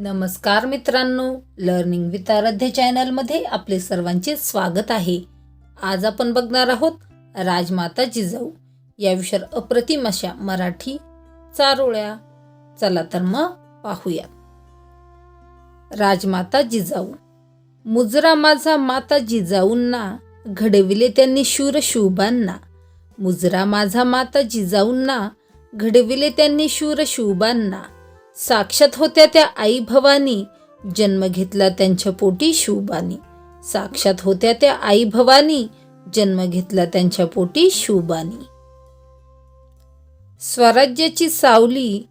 नमस्कार मित्रांनो learning with आराध्य चॅनलमध्ये आपले सर्वांचे स्वागत आहे. आज आपण बघणार आहोत राजमाता जिजाऊ. या विषयावर अप्रतिम अशा मराठी चारोळ्या. चला तर मग पाहूया. राजमाता जिजाऊ. मुजरा माझा माता जिजाऊंना घडविले त्यांनी शूर शुभांना. मुजरा माझा माता जिजाऊंना घडविले त्यांनी शूर शुभांना. साक्षात होत्या त्या आई भवानी जन्म घेतला त्यांच्या पोटी शुभानी साक्षात होत्या त्या आई भवानी जन्म घेतला त्यांच्या पोटी शुभानी स्वराज्याची सावली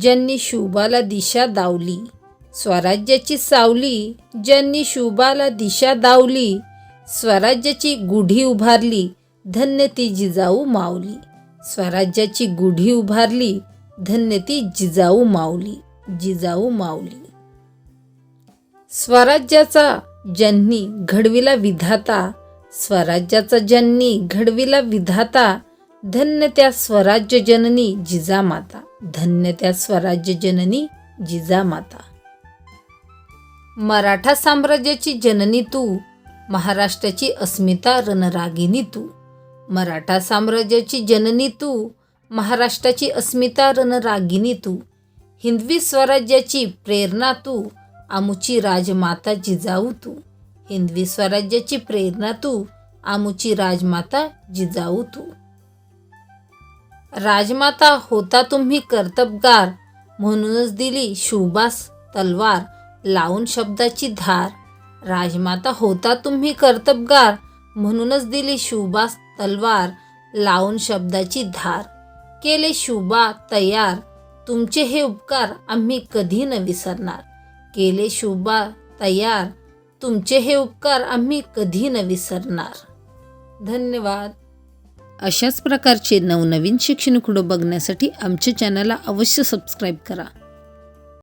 ज्यांनी शुभाला दिशा दावली. स्वराज्याची सावली ज्यांनी शुभाला दिशा दावली. स्वराज्याची गुढी उभारली धन्य ती जिजाऊ मावली. स्वराज्याची गुढी उभारली धन्य ती जिजाऊ माऊली जिजाऊ माऊली. स्वराज्याचा ज्यांनी घडविला विधाता स्वराज्याचा ज्यांनी घडविला विधाता धन्य त्या स्वराज्य जननी जिजामाता धन्य त्या स्वराज्य जननी जिजामाता. मराठा साम्राज्याची जननी तू महाराष्ट्राची अस्मिता रणरागिनी तू. मराठा साम्राज्याची जननी तू महाराष्ट्राची अस्मिता रणरागिनी तू. हिंदवी स्वराज्याची प्रेरणा तू. आमुची राजमाता जिजाऊ तू. हिंदवी स्वराज्याची प्रेरणा तू. आमुची राजमाता जिजाऊ तू. राजमाता होता तुम्ही कर्तबगार. म्हणूनच दिली शुभास तलवार. लावून शब्दाची धार. राजमाता होता तुम्ही कर्तबगार. म्हणूनच दिली शुभास तलवार. लावून शब्दाची धार. केले शुभा तयार. तुमचे हे उपकार आम्ही कधी न विसरणार. केले शुभा तयार. तुमचे हे उपकार आम्ही कधी न विसरणार. धन्यवाद. अशाच प्रकारचे नवनवीन शिक्षण व्हिडिओ बघण्यासाठी आमच्या चॅनलला अवश्य सबस्क्राईब करा.